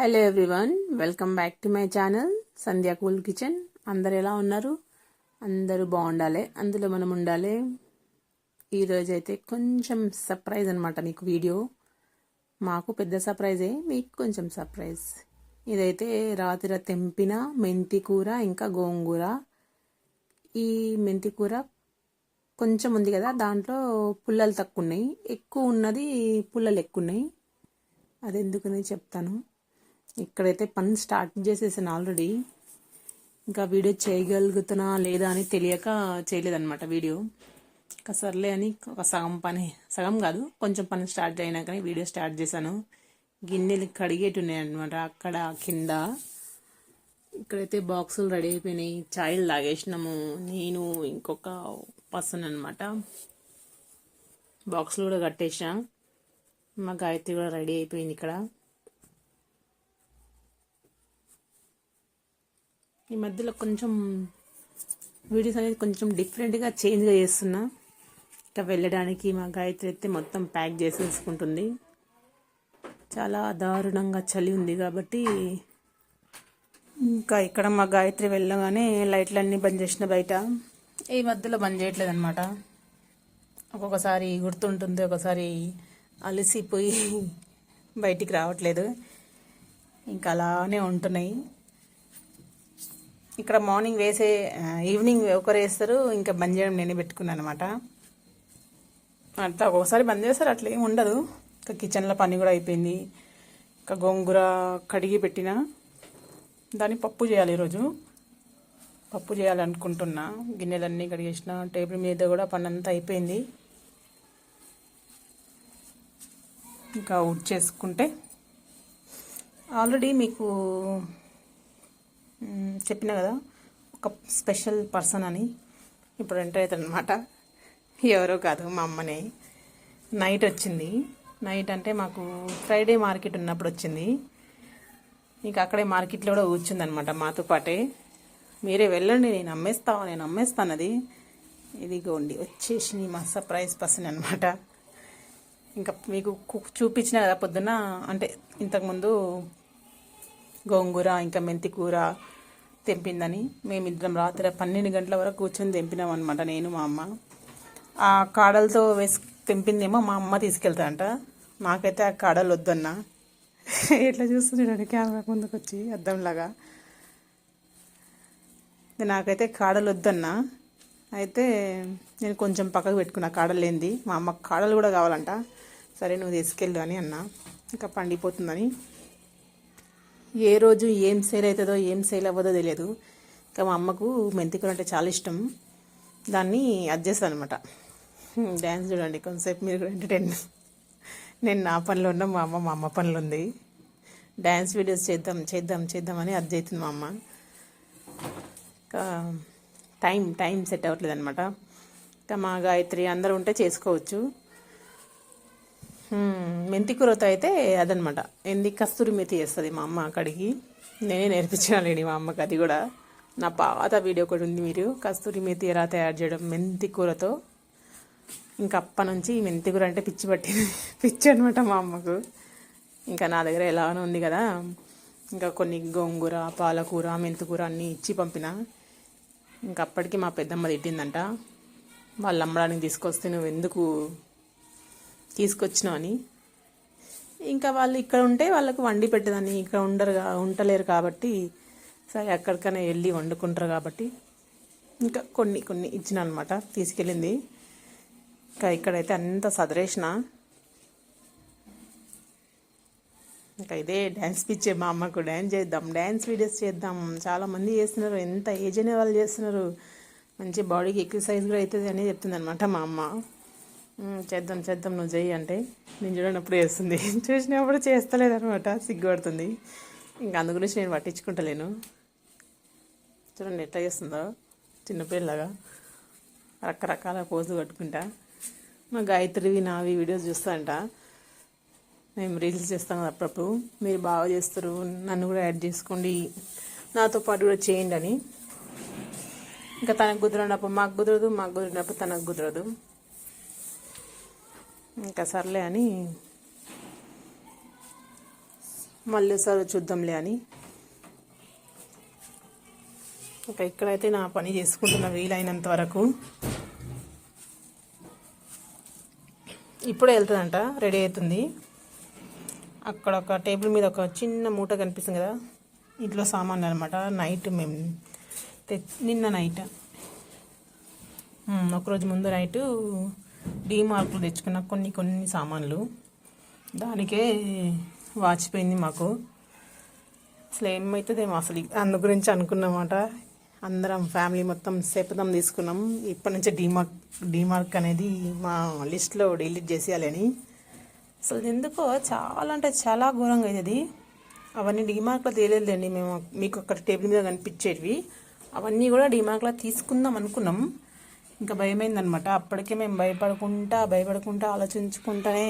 Hello everyone welcome back to my channel Sandhya cool kitchen. అందరు ఎలా ఉన్నారు? అందరూ బాగుండాలి? అందులో మనం ఉండాలి? ఈరోజు అయితే కొంచెం సర్ప్రైజ్ అనమాట మీకు వీడియో. మాకు పెద్ద సర్ప్రైజే మీకు కొంచెం సర్ప్రైజ్. ఇదైతే రాత్రి తెంపిన మెంతి కూర ఇంకా గోంగూర. ఈ మెంతి కూర కొంచెం ఉంది కదా దాంట్లో పుల్లలు తక్కువ ఉన్నాయి ఎక్కువ ఉన్నది పుల్లలు ఎక్కువ ఉన్నాయి అది ఎందుకని చెప్తాను? ఇక్కడైతే పని స్టార్ట్ చేసేసాను ఆల్రెడీ. ఇంకా వీడియో చేయగలుగుతున్నా లేదా అని తెలియక చేయలేదన్నమాట వీడియో. ఇంకా సర్లే అని ఒక సగం పని సగం కాదు కొంచెం పని స్టార్ట్ అయినాకనే వీడియో స్టార్ట్ చేశాను. గిన్నెలు కడిగేటి ఉన్నాయి అనమాట అక్కడ కింద. ఇక్కడైతే బాక్సులు రెడీ అయిపోయినాయి. ఛాయలు లాగేసినాము నేను ఇంకొక పర్సన్ అనమాట బాక్సులు కూడా కట్టేసా మా గాయత్రి కూడా రెడీ అయిపోయింది ఇక్కడ. ఈ మధ్యలో కొంచెం వీడియోస్ అనేది కొంచెం డిఫరెంట్గా చేంజ్గా చేస్తున్నా. ఇంకా వెళ్ళడానికి మా గాయత్రి అయితే మొత్తం ప్యాక్ చేసేసుకుంటుంది. చాలా దారుణంగా చలి ఉంది కాబట్టి ఇంకా ఇక్కడ మా గాయత్రి వెళ్ళగానే లైట్లన్నీ బంద్ చేసిన బయట. ఈ మధ్యలో బంద్ చేయట్లేదు అనమాట ఒక్కొక్కసారి గుర్తుంటుంది ఒకసారి అలసిపోయి బయటికి రావట్లేదు. ఇంకా అలానే ఉంటున్నాయి. ఇక్కడ మార్నింగ్ వేసే ఈవినింగ్ ఒకరు వేస్తారు ఇంకా బంద్ చేయడం నేనే పెట్టుకున్నాను అనమాట అట్లా ఒక్కొక్కసారి బంద్ చేస్తారు అట్లా ఏమి ఉండదు. ఇంకా కిచెన్లో పని కూడా అయిపోయింది. ఇంకా గోంగూర కడిగి పెట్టిన. దాన్ని పప్పు చేయాలి ఈరోజు. పప్పు చేయాలనుకుంటున్నా. గిన్నెలన్నీ కడిగేసిన టేబుల్ మీద కూడా పని అంతా అయిపోయింది. ఇంకా ఉడ్ చేసుకుంటే ఆల్రెడీ మీకు చెప్పిన కదా ఒక స్పెషల్ పర్సన్ అని. ఇప్పుడు ఎంటర్ అవుతాడు అనమాట ఎవరో కాదు మా అమ్మనే. నైట్ వచ్చింది. నైట్ అంటే మాకు ఫ్రైడే మార్కెట్ ఉన్నప్పుడు వచ్చింది. ఇంకా అక్కడే మార్కెట్లో కూడా కూర్చుందనమాట మాతో పాటే. మీరే వెళ్ళండి నేను అమ్మేస్తా నేను అమ్మేస్తాను అది ఇదిగోండి వచ్చేసి మా సర్ప్రైజ్ పర్సన్ అనమాట ఇంకా మీకు చూపించిన కదా పొద్దున అంటే ఇంతకుముందు గోంగూర ఇంకా మెంతి కూర తెంపిందని మేమిద్దరం రాత్రి పన్నెండు గంటల వరకు కూర్చొని తెంపినాం అనమాట నేను మా అమ్మ. ఆ కాడలతో వేసి తెంపిందేమో మా అమ్మ తీసుకెళ్తాంట నాకైతే ఆ కాడలు వద్దన్నా. ఎట్లా చూస్తున్నాడు కెమెరా ముందుకు వచ్చి అద్దంలాగా నాకైతే కాడలు వద్దన్నా. అయితే నేను కొంచెం పక్కకు పెట్టుకున్నా కాడలు లేనిది మా అమ్మ కాడలు కూడా కావాలంట. సరే నువ్వు తీసుకెళ్ళు అని అన్నా. ఇంకా పండిపోతుందని ఏ రోజు ఏం సేల్ అవుతుందో ఏం సేల్ అవ్వదో తెలియదు. ఇంకా మా అమ్మకు మెంతికూర అంటే చాలా ఇష్టం. దాన్ని అడ్జేస్తాను అనమాట డ్యాన్స్ చూడండి కొంతసేపు మీరు ఎంటర్టైన్ నేను నా పనిలో ఉన్నా మా అమ్మ మా అమ్మ పనిలో ఉంది. డ్యాన్స్ వీడియోస్ చేద్దాం చేద్దాం చేద్దామని అది చేస్తుంది మా అమ్మ. ఇంకా టైం టైం సెట్ అవ్వట్లేదు అనమాట ఇంకా మా గాయత్రి అందరూ ఉంటే చేసుకోవచ్చు. మెంతి కూరతో అయితే అదనమాట. ఏంది? కస్తూరి మెతి వేస్తుంది మా అమ్మ అక్కడికి. నేనే నేర్పించాలండి మా అమ్మకి అది కూడా. నా పాత వీడియో ఒకటి ఉంది మీరు. కస్తూరి మెతి ఎలా తయారు చేయడం మెంతి కూరతో. ఇంకా అప్ప నుంచి మెంతి కూర అంటే పిచ్చి పట్టింది. పిచ్చి అనమాట మా అమ్మకు. ఇంకా నా దగ్గర ఎలానో ఉంది కదా. ఇంకా కొన్ని గోంగూర పాలకూర మెంతికూర అన్నీ ఇచ్చి పంపిన. ఇంకా అప్పటికి మా పెద్దమ్మ తిట్టిందంట. వాళ్ళు అమ్మడానికి తీసుకొస్తే నువ్వు ఎందుకు తీసుకొచ్చినామని ఇంకా వాళ్ళు ఇక్కడ ఉంటే వాళ్ళకు వండి పెట్టదని ఇక్కడ ఉండరు ఉండలేరు కాబట్టి సరే ఎక్కడికైనా వెళ్ళి వండుకుంటారు కాబట్టి ఇంకా కొన్ని కొన్ని ఇచ్చిన అనమాట తీసుకెళ్ళింది. ఇంకా ఇక్కడైతే అంత సదరేసిన ఇంకా ఇదే డ్యాన్స్ పిచ్చే మా అమ్మకు డ్యాన్స్ చేద్దాం డ్యాన్స్ వీడియోస్ చేద్దాం. చాలామంది చేస్తున్నారు ఎంత ఏజ్ అనే వాళ్ళు చేస్తున్నారు. మంచి బాడీకి ఎక్సర్సైజ్ కూడా అవుతుంది అని చెప్తుంది అనమాట మా అమ్మ. చేద్దాం చేద్దాం నువ్వు చెయ్యి అంటే. నేను చూడనప్పుడు చేస్తుంది. చూసినప్పుడు చేస్తలేదనమాట సిగ్గుపడుతుంది. ఇంకా అందు గురించి నేను పట్టించుకుంటలేను. చూడండి ఎట్లా చేస్తుందో చిన్నపిల్లగా రకరకాల పోజులు కట్టుకుంటా. మా గాయత్రివి నావి వీడియోస్ చూస్తా అంట మేము రీల్స్ చేస్తాం కదా అప్పుడప్పుడు. మీరు బాగా చేస్తారు నన్ను కూడా యాడ్ చేసుకోండి నాతో పాటు కూడా చేయండి అని. ఇంకా తనకు కుదరనప్పుడు మాకు కుదరదు మాకు కుదిరినప్పుడు తనకు కుదరదు. ఇంకా సర్లే అని మళ్ళీ సరే చూద్దాంలే అని. ఇంకా ఇక్కడైతే నా పని చేసుకుంటున్న వీలైనంత వరకు. ఇప్పుడే వెళ్తుందంట రెడీ అవుతుంది. అక్కడ ఒక టేబుల్ మీద ఒక చిన్న మూట కనిపిస్తుంది కదా ఇంట్లో సామాన్లు అనమాట నైట్ మేము తె నిన్న నైట్. ఒకరోజు ముందు నైటు డీమార్క్లో తెచ్చుకున్న కొన్ని కొన్ని సామాన్లు. దానికే వాచిపోయింది మాకు. అసలు ఏమవుతుందేమో అసలు అందు గురించి అనుకున్నమాట. అందరం ఫ్యామిలీ మొత్తం సేపదం తీసుకున్నాం. ఇప్పటి నుంచి డీమార్క్ డీమార్క్ అనేది మా లిస్ట్లో డిలీట్ చేసేయాలని అసలు ఎందుకో చాలా అంటే చాలా ఘోరంగా అయ్యేది అవన్నీ డీమార్క్లో తేలేదండి మేము. మీకు అక్కడ టేబుల్ మీద కనిపించేటివి. అవన్నీ కూడా డీమార్క్లో తీసుకుందాం అనుకున్నాం. ఇంకా భయమైందనమాట. అప్పటికే మేము భయపడకుండా భయపడకుండా ఆలోచించుకుంటానే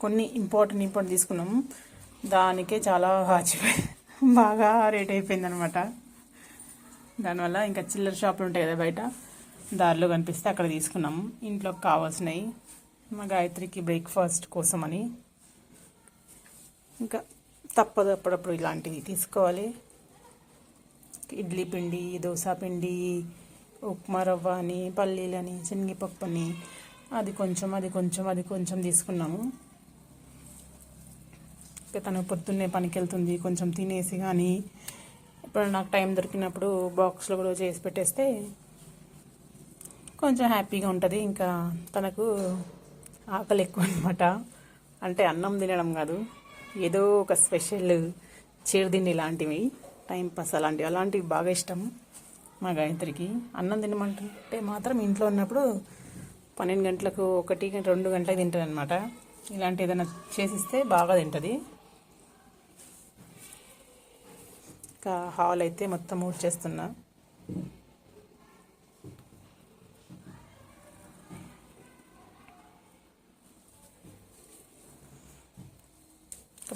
కొన్ని ఇంపార్టెంట్ ఇంపార్టెంట్ తీసుకున్నాం. దానికే చాలా వాచిపోయి బాగా రేట్ అయిపోయిందనమాట. దానివల్ల ఇంకా చిల్లర షాపులు ఉంటాయి కదా బయట దారిలో కనిపిస్తే అక్కడ తీసుకున్నాం. ఇంట్లోకి కావాల్సినవి మా గాయత్రికి బ్రేక్ఫాస్ట్ కోసం అని ఇంకా తప్పదు అప్పుడప్పుడు ఇలాంటివి తీసుకోవాలి. ఇడ్లీ పిండి దోశ పిండి ఉప్మా రవ్వ అని పల్లీలని శనగపప్పు అని. అది కొంచెం అది కొంచెం అది కొంచెం తీసుకున్నాము. ఇంకా తను పొద్దున్నే పనికి వెళ్తుంది కొంచెం తినేసి కానీ ఇప్పుడు నాకు టైం దొరికినప్పుడు బాక్స్లో కూడా చేసి పెట్టేస్తే కొంచెం హ్యాపీగా ఉంటుంది. ఇంకా తనకు ఆకలి ఎక్కువ అనమాట అంటే అన్నం తినడం కాదు ఏదో ఒక స్పెషల్ చిరుదిండి లాంటివి టైం పాస్ అలాంటివి. అలాంటివి బాగా ఇష్టం. మా గాయత్రికి అన్నం తినమంటే మాత్రం ఇంట్లో ఉన్నప్పుడు పన్నెండు గంటలకు ఒకటి రెండు గంటలకు తింటుంది అనమాట ఇలాంటి ఏదైనా చేసిస్తే బాగా తింటుంది. ఇంకా హాల్ అయితే మొత్తం ఊడ్చేస్తున్నా.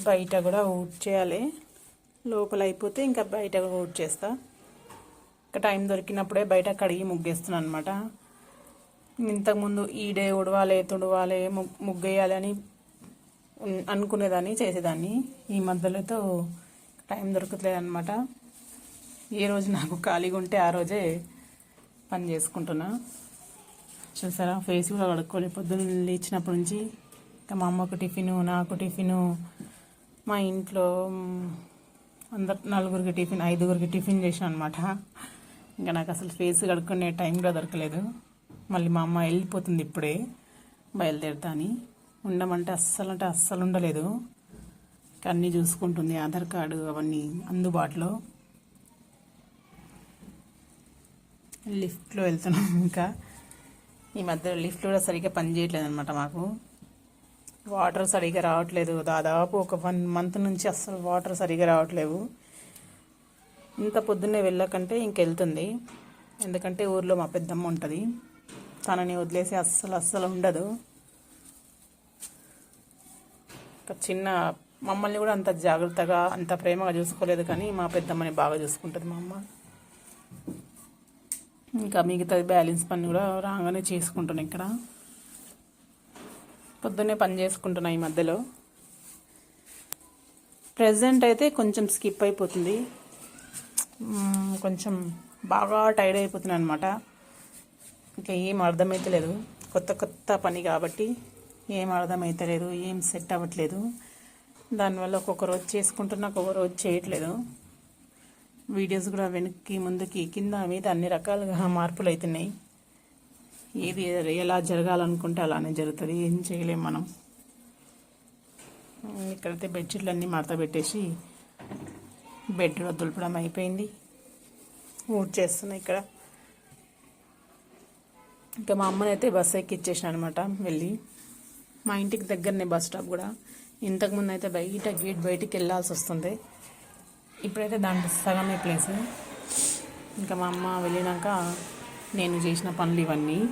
బయట కూడా ఊడ్చేయాలి. లోపల అయిపోతే ఇంకా బయట కూడా ఊడ్చేస్తా. టైం దొరికినప్పుడే బయట కడిగి ముగ్గేస్తున్నాను అనమాట ఇంతకుముందు ఈడే ఉడవాలి తుడవాలి ముగ్ ముగ్గేయాలి అని అనుకునేదాన్ని చేసేదాన్ని. ఈ మధ్యలో టైం దొరకట్లేదు అనమాట ఏ రోజు నాకు ఖాళీగా ఉంటే ఆ రోజే పని చేసుకుంటున్నా. చూసారా ఫేస్ కూడా కడుక్కోలే పొద్దున్న లేచినప్పటి నుంచి ఇంకా మా అమ్మకు టిఫిను నాకు టిఫిను మా ఇంట్లో అందరు నలుగురికి టిఫిన్ ఐదుగురికి టిఫిన్ చేసాను అనమాట ఇంకా నాకు అసలు ఫేస్ కడుక్కునే టైం కూడా దొరకలేదు. మళ్ళీ మా అమ్మ వెళ్ళిపోతుంది ఇప్పుడే బయలుదేరుతా అని ఉండమంటే అస్సలు అంటే అస్సలు ఉండలేదు. అన్నీ చూసుకుంటుంది ఆధార్ కార్డు అవన్నీ అందుబాటులో. లిఫ్ట్లో వెళ్తున్నాం ఇంకా. ఈ మధ్య లిఫ్ట్ కూడా సరిగ్గా పనిచేయట్లేదు అనమాట మాకు. వాటర్ సరిగ్గా రావట్లేదు. దాదాపు ఒక వన్ మంత్ నుంచి అస్సలు వాటర్ సరిగ్గా రావట్లేవు. ఇంత పొద్దున్నే వెళ్ళకంటే ఇంకెళ్తుంది. ఎందుకంటే ఊర్లో మా పెద్దమ్మ ఉంటుంది. తనని వదిలేసి అస్సలు అస్సలు ఉండదు. ఒక చిన్న మమ్మల్ని కూడా అంత జాగ్రత్తగా అంత ప్రేమగా చూసుకోలేదు కానీ మా పెద్దమ్మని బాగా చూసుకుంటుంది మా అమ్మ. ఇంకా మిగతా బ్యాలెన్స్ పని కూడా రాగానే చేసుకుంటున్నాను ఇక్కడ. పొద్దున్నే పని చేసుకుంటున్నా ఈ మధ్యలో. ప్రజెంట్ అయితే కొంచెం స్కిప్ అయిపోతుంది. కొంచెం బాగా టైర్డ్ అయిపోతున్నాను అనమాట ఇంకా ఏం అర్థమైతలేదు కొత్త కొత్త పని కాబట్టి ఏం అర్థమైతలేదు ఏం సెట్ అవ్వట్లేదు. దానివల్ల ఒక్కొక్క రోజు చేసుకుంటున్నా ఒక్కొక్క రోజు చేయట్లేదు. వీడియోస్ కూడా వెనక్కి ముందుకి కింద మీద అన్ని రకాలుగా మార్పులు అవుతున్నాయి ఏది ఎలా జరగాలనుకుంటే అలానే జరుగుతుంది. ఏం చేయలేం మనం. ఇక్కడైతే బెడ్షీట్లు అన్నీ మడత పెట్టేసి బెడ్ దులపడం అయిపోయింది. ఊడ్ ఇక్కడ. ఇంకా మా అమ్మని అయితే బస్సు ఎక్కిచ్చేసిన అనమాట వెళ్ళి. మా ఇంటికి దగ్గరనే బస్ స్టాప్ కూడా. ఇంతకుముందు అయితే బయట గేట్ బయటికి వెళ్ళాల్సి వస్తుంది. ఇప్పుడైతే దాంట్లో సగమే ప్లేస్. ఇంకా మా అమ్మ వెళ్ళినాక నేను చేసిన పనులు ఇవన్నీ.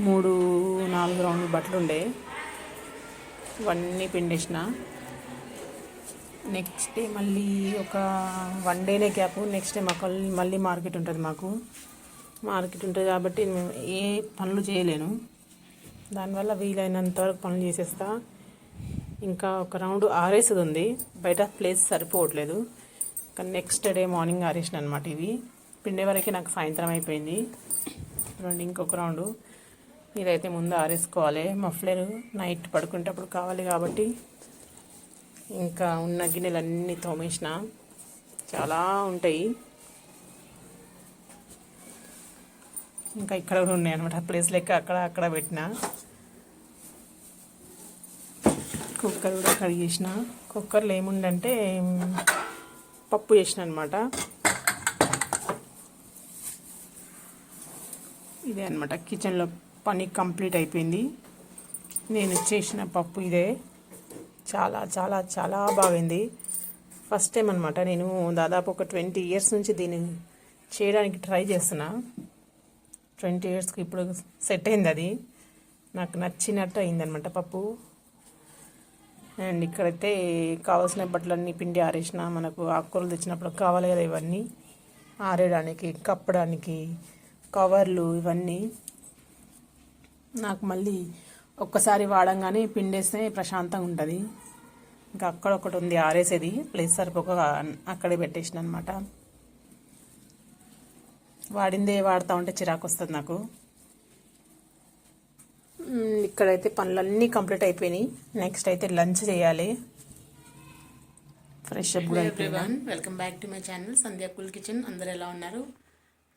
మూడు నాలుగు రౌండ్లు బట్టలు ఉండే ఇవన్నీ పిండేసిన. నెక్స్ట్ డే మళ్ళీ ఒక వన్ డేనే క్యాప్ నెక్స్ట్ డే మాకు మళ్ళీ మార్కెట్ ఉంటుంది మాకు. మార్కెట్ ఉంటుంది కాబట్టి మేము ఏ పనులు చేయలేను. దానివల్ల వీలైనంత వరకు పనులు చేసేస్తా. ఇంకా ఒక రౌండ్ ఆరేసేది ఉంది బయట ప్లేస్ సరిపోవట్లేదు. కానీ నెక్స్ట్ డే మార్నింగ్ ఆరేసిన అనమాట ఇవి. పిండే వరకే నాకు సాయంత్రం అయిపోయింది. రెండు ఇంకొక రౌండ్. ఇదైతే ముందు ఆరేసుకోవాలి. మఫ్లర్ నైట్ పడుకునేటప్పుడు కావాలి కాబట్టి ఇంకా ఉన్న గిన్నెలన్నీ తోమేసిన. చాలా ఉంటాయి. ఇంకా ఇక్కడ కూడా ఉన్నాయి అనమాట ప్లేస్ లెక్క అక్కడ అక్కడ పెట్టిన. కుక్కర్ కూడా కడిగేసిన కుక్కర్లో ఏముందంటే పప్పు చేసిన అనమాట ఇదే అనమాట కిచెన్లో పని కంప్లీట్ అయిపోయింది. నేను చేసిన పప్పు ఇదే. చాలా చాలా చాలా బాగుంది. ఫస్ట్ టైం అనమాట నేను దాదాపు ఒక ట్వంటీ ఇయర్స్ నుంచి దీన్ని చేయడానికి ట్రై చేస్తున్నా. ట్వంటీ ఇయర్స్కి ఇప్పుడు సెట్ అయింది అది. నాకు నచ్చినట్టు అయిందనమాట పప్పు. అండ్ ఇక్కడైతే కావాల్సిన బట్టలన్నీ పిండి ఆరేసిన మనకు ఆకుకూరలు తెచ్చినప్పుడు కావాలి కదా ఇవన్నీ. ఆరేయడానికి కప్పడానికి కవర్లు ఇవన్నీ. నాకు మళ్ళీ ఒక్కసారి వాడంగానే పిండేస్తే ప్రశాంతంగా ఉంటుంది. ఇంకా అక్కడ ఒకటి ఉంది ఆరేసేది. ప్లేస్ సరిపోక అక్కడే పెట్టేసిన అనమాట వాడిందే వాడుతూ ఉంటే చిరాకు వస్తుంది నాకు ఇక్కడైతే పనులన్నీ కంప్లీట్ అయిపోయినాయి. నెక్స్ట్ అయితే లంచ్ చేయాలి. ఫ్రెష్ అప్ కూడా welcome back to my channel Sandhya cool kitchen అందరు ఎలా ఉన్నారు?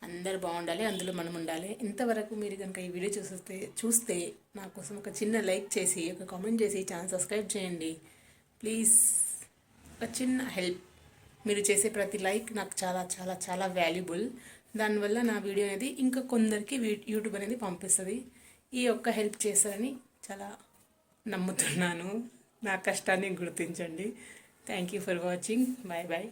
అందరు బాగుండాలి అందులో మనం ఉండాలి. ఇంతవరకు మీరు కనుక ఈ వీడియో చూస్తే చూస్తే నా కోసం ఒక చిన్న లైక్ చేసి ఒక కామెంట్ చేసి ఛానల్ సబ్స్క్రైబ్ చేయండి. ప్లీజ్ ఒక చిన్న హెల్ప్ మీరు చేసే ప్రతి లైక్ నాకు చాలా చాలా చాలా వాల్యుబుల్ దానివల్ల నా వీడియో అనేది ఇంకా కొందరికి వీ- యూట్యూబ్ అనేది పంపిస్తుంది. ఈ ఒక్క హెల్ప్ చేస్తారని చాలా నమ్ముతున్నాను. నా కష్టాన్ని గుర్తించండి. Thank you for watching bye bye